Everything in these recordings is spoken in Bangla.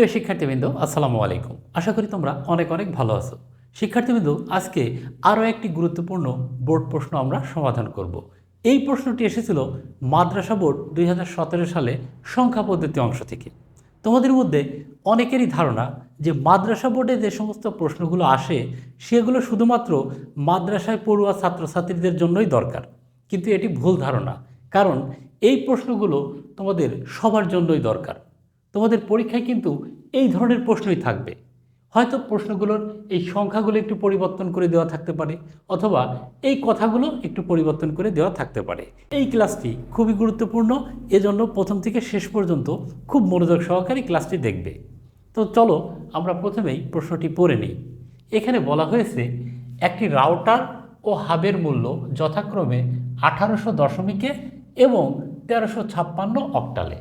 প্রিয় শিক্ষার্থীবৃন্দ, আসসালামু আলাইকুম। আশা করি তোমরা অনেক অনেক ভালো আছো। শিক্ষার্থীবৃন্দ, আজকে আরও একটি গুরুত্বপূর্ণ বোর্ড প্রশ্ন আমরা সমাধান করব। এই প্রশ্নটি এসেছিল মাদ্রাসা বোর্ড দুই হাজার সতেরো সালে সংখ্যা পদ্ধতি অংশ থেকে। তোমাদের মধ্যে অনেকেরই ধারণা যে মাদ্রাসা বোর্ডে যে সমস্ত প্রশ্নগুলো আসে, সেগুলো শুধুমাত্র মাদ্রাসায় পড়ুয়া ছাত্রছাত্রীদের জন্যই দরকার। কিন্তু এটি ভুল ধারণা, কারণ এই প্রশ্নগুলো তোমাদের সবার জন্যই দরকার। তোমাদের পরীক্ষায় কিন্তু এই ধরনের প্রশ্নই থাকবে। হয়তো প্রশ্নগুলোর এই সংখ্যাগুলো একটু পরিবর্তন করে দেওয়া থাকতে পারে, অথবা এই কথাগুলো একটু পরিবর্তন করে দেওয়া থাকতে পারে। এই ক্লাসটি খুবই গুরুত্বপূর্ণ, এজন্য প্রথম থেকে শেষ পর্যন্ত খুব মনোযোগ সহকারে ক্লাসটি দেখবে। তো চলো আমরা প্রথমেই প্রশ্নটি পড়ে নিই। এখানে বলা হয়েছে, একটি রাউটার ও হাবের মূল্য যথাক্রমে আঠারোশো দশমিকে এবং তেরোশো ছাপ্পান্ন অক্টালে।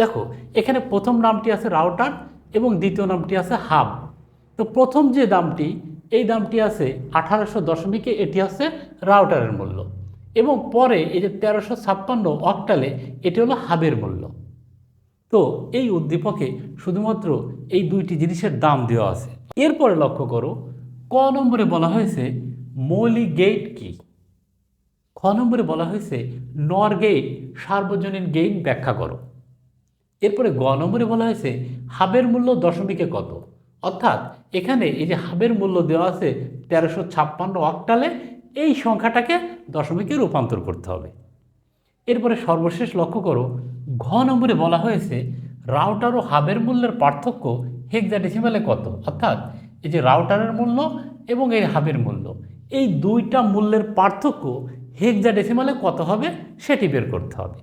দেখো, এখানে প্রথম নামটি আছে রাউটার এবং দ্বিতীয় নামটি আছে হাব তো প্রথম যে দামটি, এই দামটি আছে আঠারোশো দশমিকে এটি হচ্ছে রাউটারের মূল্য। এবং পরে এই যে তেরোশো ছাপ্পান্ন অক্টালে এটি হলো হাবের মূল্য। তো এই উদ্দীপকে শুধুমাত্র এই দুইটি জিনিসের দাম দেওয়া আছে। এরপরে লক্ষ্য করো, ক নম্বরে বলা হয়েছে মৌলিক গেট কি? খ নম্বরে বলা হয়েছে নর গেট সার্বজনীন গেট ব্যাখ্যা করো। এরপরে গ নম্বরে বলা হয়েছে, হাবের মূল্য দশমিকে কত? অর্থাৎ এখানে এই যে হাবের মূল্য দেওয়া আছে তেরোশো ছাপ্পান্ন অক্টালে, এই সংখ্যাটাকে দশমিকে রূপান্তর করতে হবে। এরপরে সর্বশেষ লক্ষ্য করো, ঘ নম্বরে বলা হয়েছে, রাউটার ও হাবের মূল্যের পার্থক্য হেক্সাডেসিমালে কত? অর্থাৎ এই যে রাউটারের মূল্য এবং এই হাবের মূল্য, এই দুইটা মূল্যের পার্থক্য হেক্সাডেসিমালে কত হবে? সেটি বের করতে হবে।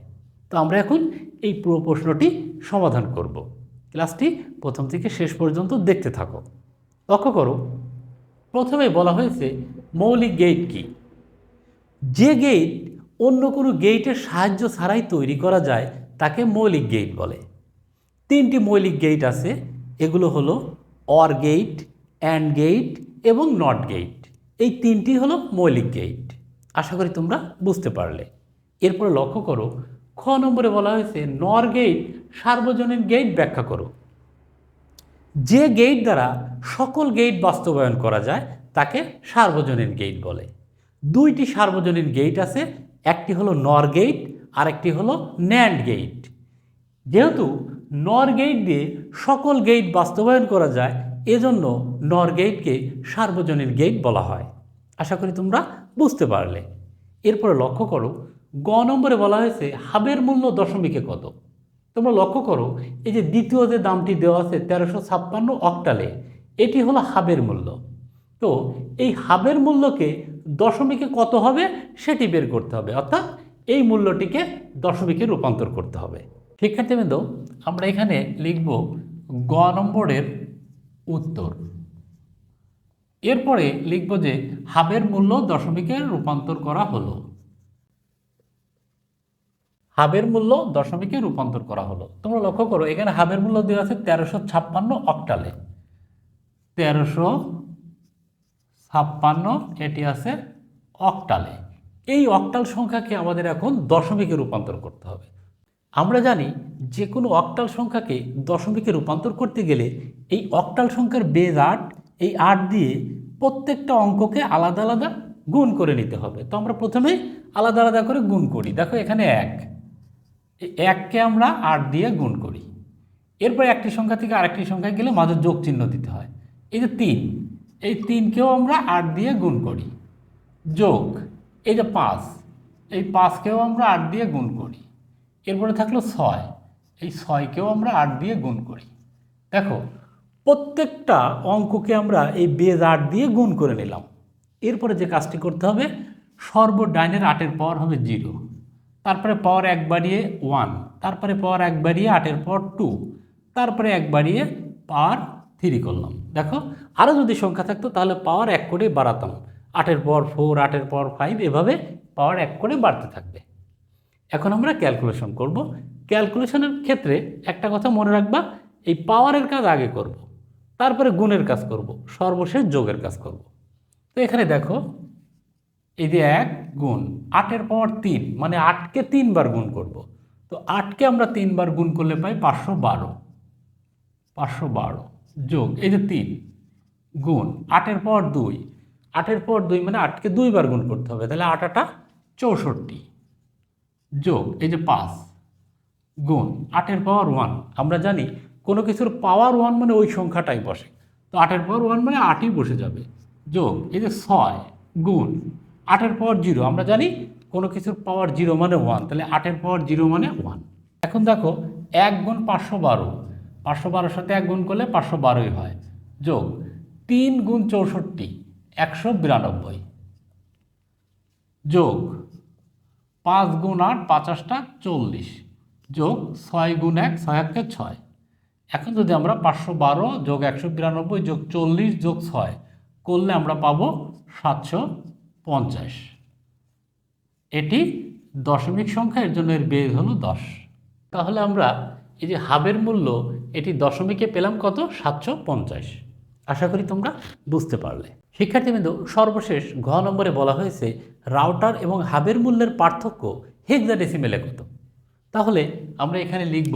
তো আমরা এখন এই পুরো প্রশ্নটি সমাধান করব। ক্লাসটি প্রথম থেকে শেষ পর্যন্ত দেখতে থাকো। লক্ষ্য করো, প্রথমে বলা হয়েছে মৌলিক গেট কি? যে গেট অন্য কোনো গেটের সাহায্য ছাড়াই তৈরি করা যায়, তাকে মৌলিক গেট বলে। তিনটি মৌলিক গেট আছে, এগুলো হলো অর গেট অ্যান্ড গেট এবং নট গেট এই তিনটি হলো মৌলিক গেট আশা করি তোমরা বুঝতে পারলে। এরপরে লক্ষ্য করো খ নম্বরে বলা হয়েছে, নর গেট সার্বজনীন গেট ব্যাখ্যা করো। যে গেট দ্বারা সকল গেট বাস্তবায়ন করা যায়, তাকে সার্বজনীন গেট বলে। দুইটি সার্বজনীন গেট আছে, একটি হলো নর গেট আর একটি হলো ন্যান্ড গেট যেহেতু নর গেট দিয়ে সকল গেট বাস্তবায়ন করা যায়, এজন্য নর গেটকে সার্বজনীন গেট বলা হয়। আশা করি তোমরা বুঝতে পারলে। এরপরে লক্ষ্য করো গ নম্বরে বলা হয়েছে, হাবের মূল্য দশমিকে কত? তোমরা লক্ষ্য করো, এই যে দ্বিতীয় যে দামটি দেওয়া আছে তেরোশো ছাপ্পান্ন অক্টালে, এটি হলো হাবের মূল্য। তো এই হাবের মূল্যকে দশমিকে কত হবে? সেটি বের করতে হবে। অর্থাৎ এই মূল্যটিকে দশমিকে রূপান্তর করতে হবে। শিক্ষার্থীবৃন্দ, আমরা এখানে লিখব গ নম্বরের উত্তর। এরপরে লিখব যে হাবের মূল্য দশমিকে রূপান্তর করা হলো। হাবের মূল্য দশমিকে রূপান্তর করা হলো। তোমরা লক্ষ্য করো, এখানে হাবের মূল্য দেওয়া আছে তেরোশো ছাপ্পান্ন অক্টালে। তেরোশো ছাপ্পান্ন, এটি আছে অক্টালে। এই অক্টাল সংখ্যাকে আমাদের এখন দশমিকে রূপান্তর করতে হবে। আমরা জানি যে কোনো অক্টাল সংখ্যাকে দশমিকে রূপান্তর করতে গেলে এই অক্টাল সংখ্যার বেজ আট, এই আট দিয়ে প্রত্যেকটা অঙ্ককে আলাদা আলাদা গুণ করে নিতে হবে। তো আমরা প্রথমে আলাদা আলাদা করে গুণ করি। দেখো এখানে এক। এককে আমরা আট দিয়ে গুণ করি। এরপর একটি সংখ্যা থেকে আরেকটি সংখ্যায় গেলে মাঝে যোগ চিহ্ন দিতে হয়। এই যে তিন, এই তিনকেও আমরা আট দিয়ে গুণ করি। যোগ, এই যে পাঁচ, এই পাঁচকেও আমরা আট দিয়ে গুণ করি। এরপরে থাকল ছয়, এই ছয়কেও আমরা আট দিয়ে গুণ করি। দেখো, প্রত্যেকটা অঙ্ককে আমরা এই বেজ আট দিয়ে গুণ করে নিলাম। এরপরে যে কাজটি করতে হবে, সর্বডাইনের আটের পাওয়ার হবে জিরো। তারপরে পাওয়ার এক বাড়িয়ে ওয়ান তারপরে পাওয়ার এক বাড়িয়ে আটের পর টু তারপরে এক বাড়িয়ে পাওয়ার থ্রি করলাম দেখো আরও যদি সংখ্যা থাকতো, তাহলে পাওয়ার এক করে বাড়াতাম আটের পর ফোর আটের পর ফাইভ এভাবে পাওয়ার এক করে বাড়তে থাকবে এখন আমরা ক্যালকুলেশন করব ক্যালকুলেশনের ক্ষেত্রে একটা কথা মনে রাখবা, এই পাওয়ারের কাজ আগে করব। তারপরে গুণের কাজ করব। সর্বশেষ যোগের কাজ করব। তো এখানে দেখো এই যে এক গুণ, আটের পাওয়ার তিন মানে আটকে তিনবার গুণ করব। তো আটকে আমরা তিনবার গুণ করলে পাই পাঁচশো বারো। পাঁচশো বারো যোগ, এই যে তিন গুণ, আটের পর দুই। আটের পর দুই মানে আটকে দুইবার গুণ করতে হবে, তাহলে আট আটা চৌষট্টি। যোগ, এই যে পাঁচ গুণ, আটের পাওয়ার ওয়ান। আমরা জানি কোনো কিছুর পাওয়ার ওয়ান মানে ওই সংখ্যাটাই বসে। তো আটের পাওয়ার ওয়ান মানে আটই বসে যাবে। যোগ, এই যে ছয় গুণ আটের পাওয়ার জিরো আমরা জানি কোনো কিছুর পাওয়ার জিরো মানে ওয়ান তাহলে আটের পাওয়ার জিরো মানে ওয়ান এখন দেখো, এক গুণ পাঁচশো বারো, পাঁচশো বারোর সাথে এক গুণ করলে পাঁচশো বারোই হয়। যোগ, তিন গুণ চৌষট্টি, একশো বিরানব্বই। যোগ, পাঁচ গুণ আট, পাঁচাশটা চল্লিশ। যোগ, ছয় গুণ এক, ছয় একে ছয়। এখন যদি আমরা পাঁচশো বারো যোগ একশো বিরানব্বই যোগ চল্লিশ যোগ ছয়, করলে আমরা পাবো সাতশো পঞ্চাশ। এটি দশমিক সংখ্যা, এর জন্য এর বেজ হলো দশ। তাহলে আমরা এই যে হাবের মূল্য, এটি দশমিকে পেলাম কত? সাতশো পঞ্চাশ। আশা করি তোমরা বুঝতে পারলে। শিক্ষার্থীবৃন্দ, সর্বশেষ ঘ নম্বরে বলা হয়েছে, রাউটার এবং হাবের মূল্যের পার্থক্য হেক্সাডেসিমেলে কত? তাহলে আমরা এখানে লিখব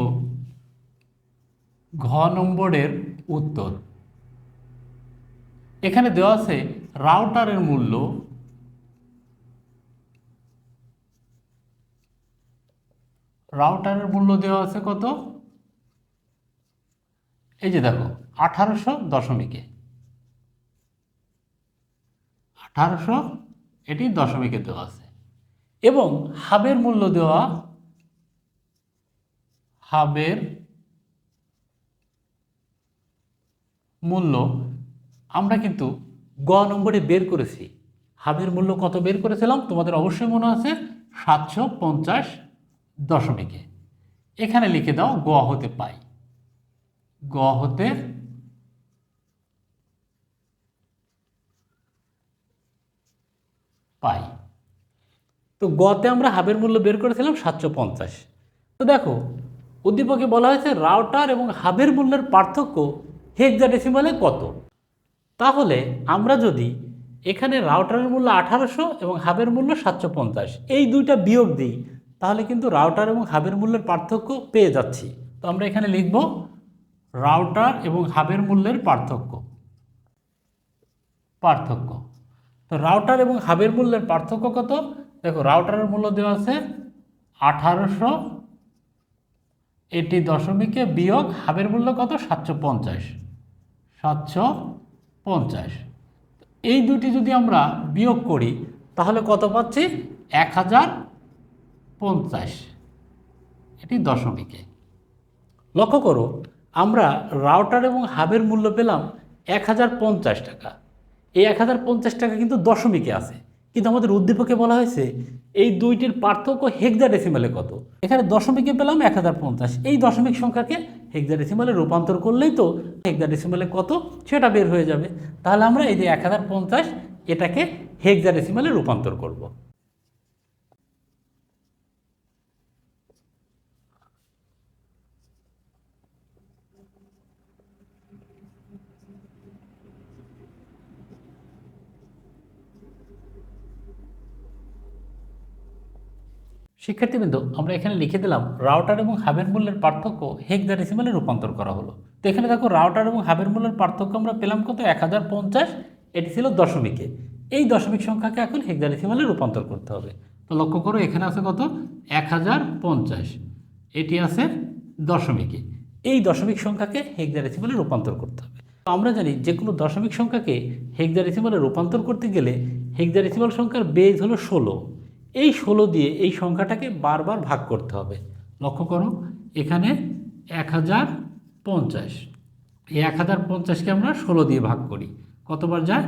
ঘ নম্বরের উত্তর। এখানে দেওয়া আছে, রাউটারের মূল্য রাউটারের মূল্য দেওয়া আছে কত? এই যে দেখো, আঠারোশো দশমিকে। আঠারোশো, এটি দশমিকে দেওয়া আছে। এবং হাবের মূল্য দেওয়া, হাবের মূল্য, আমরা কিন্তু গ নম্বরে বের করেছি। হাবের মূল্য কত বের করেছিলাম? তোমাদের অবশ্যই মনে আছে, সাতশো পঞ্চাশ দশমিকে। এখানে লিখে দাও গ হতে পাই। গ হতে পাই। তো গতে আমরা হাবের মূল্য বের করেছিলাম সাতশো পঞ্চাশ। তো দেখো, উদ্দীপকে বলা হয়েছে রাউটার এবং হাবের মূল্যের পার্থক্য হেক্সাডেসিমালে কত? তাহলে আমরা যদি এখানে রাউটারের মূল্য আঠারোশো এবং হাবের মূল্য সাতশো পঞ্চাশ, এই দুইটা বিয়োগ দিই তাহলে কিন্তু রাউটার এবং হাবের মূল্যের পার্থক্য পেয়ে যাচ্ছি। তো আমরা এখানে লিখব রাউটার এবং হাবের মূল্যের পার্থক্য। পার্থক্য। তো রাউটার এবং হাবের মূল্যের পার্থক্য কত? দেখো রাউটারের মূল্য দেওয়া আছে আঠারোশো এটি দশমিকে বিয়োগ হাবের মূল্য কত? সাতশো পঞ্চাশ। সাতশো পঞ্চাশ। এই দুটি যদি আমরা বিয়োগ করি, তাহলে কত পাচ্ছি? এক হাজার পঞ্চাশ। এটি দশমিকে। লক্ষ্য করো, আমরা রাউটার এবং হাবের মূল্য পেলাম এক হাজার পঞ্চাশ টাকা। এই এক হাজার পঞ্চাশ টাকা কিন্তু দশমিকে আছে। কিন্তু আমাদের উদ্দীপকে বলা হয়েছে, এই দুইটির পার্থক্য হেক্সাডেসিমালে কত? এখানে দশমিকে পেলাম এক হাজার পঞ্চাশ। এই দশমিক সংখ্যাকে হেক্সাডেসিমালে রূপান্তর করলেই তো হেক্সাডেসিমালে কত? সেটা বের হয়ে যাবে। তাহলে আমরা এই যে এক হাজার পঞ্চাশ, এটাকে হেক্সাডেসিমালে রূপান্তর করব। শিক্ষার্থীবৃন্দ আমরা এখানে লিখে দিলাম রাউটার এবং হাবের মূল্যের পার্থক্য হেক্সাডেসিমালে রূপান্তর করা হলো। তো এখানে দেখো রাউটার এবং হাবের মূল্যের পার্থক্য আমরা পেলাম কত? এক হাজার পঞ্চাশ, এটি ছিল দশমিকে। এই দশমিক সংখ্যাকে এখন হেক্সাডেসিমালে রূপান্তর করতে হবে। তো লক্ষ্য করো এখানে আছে কত? এক হাজার পঞ্চাশ, এটি আছে দশমিকে। এই দশমিক সংখ্যাকে হেক্সাডেসিমালে রূপান্তর করতে হবে। তো আমরা জানি যে কোনো দশমিক সংখ্যাকে হেক্সাডেসিমালে রূপান্তর করতে গেলে হেক্সাডেসিমাল সংখ্যার বেজ হলো ষোলো। এই ষোলো দিয়ে এই সংখ্যাটাকে বারবার ভাগ করতে হবে। লক্ষ্য করো, এখানে এক হাজার পঞ্চাশ। এই এক হাজার পঞ্চাশকে আমরা ষোলো দিয়ে ভাগ করি। কতবার যায়?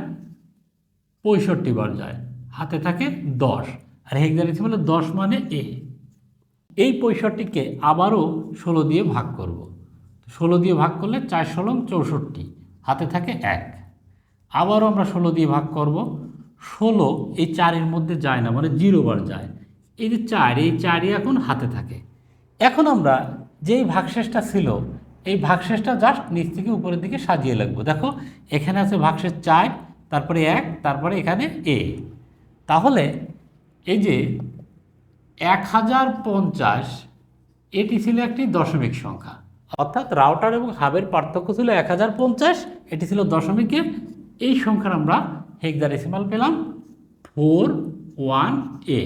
পঁয়ষট্টি বার যায়। হাতে থাকে দশ। আর হেক্সাডেসিমালে দশ মানে এ। এই পঁয়ষট্টিকে আবারও ষোলো দিয়ে ভাগ করব। ষোলো দিয়ে ভাগ করলে চার ষোলং চৌষট্টি। হাতে থাকে এক। আবারও আমরা ষোলো দিয়ে ভাগ করব। ষোলো এই চারের মধ্যে যায় না মানে জিরো বার যায়। এই যে চার, এই চারই এখন হাতে থাকে। এখন আমরা যেই ভাগশেষটা ছিল, এই ভাগশেষটা জাস্ট নিচ থেকে উপরের দিকে সাজিয়ে লাগবো। দেখো, এখানে আছে ভাগশেষ চার, তারপরে এক, তারপরে এখানে এ। তাহলে এই যে এক হাজার পঞ্চাশ, এটি ছিল একটি দশমিক সংখ্যা। অর্থাৎ রাউটার এবং হাবের পার্থক্য ছিল এক হাজার পঞ্চাশ, এটি ছিল দশমিকের। এই সংখ্যার আমরা হেক্সাডেসিমাল পেলাম ফোর ওয়ান এ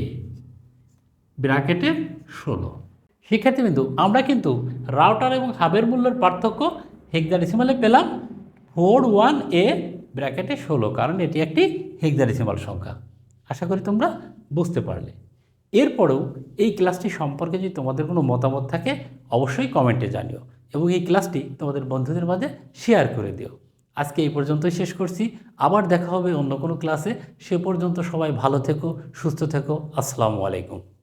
ব্র্যাকেটের ষোলো। শিক্ষার্থীবৃন্দু আমরা কিন্তু রাউটার এবং হাবের মূল্যের পার্থক্য হেক্সাডেসিমালে পেলাম ফোর ওয়ান এ ব্র্যাকেটে ষোলো, কারণ এটি একটি হেক্সাডেসিমাল সংখ্যা। আশা করি তোমরা বুঝতে পারলে। এরপরেও এই ক্লাসটি সম্পর্কে যদি তোমাদের কোনো মতামত থাকে, অবশ্যই কমেন্টে জানিও এবং এই ক্লাসটি তোমাদের বন্ধুদের মাঝে শেয়ার করে দিও। আজকে এই পর্যন্তই শেষ করছি। আবার দেখা হবে অন্য কোনো ক্লাসে সে পর্যন্ত সবাই ভালো থেকো, সুস্থ থেকো। আসসালামু আলাইকুম।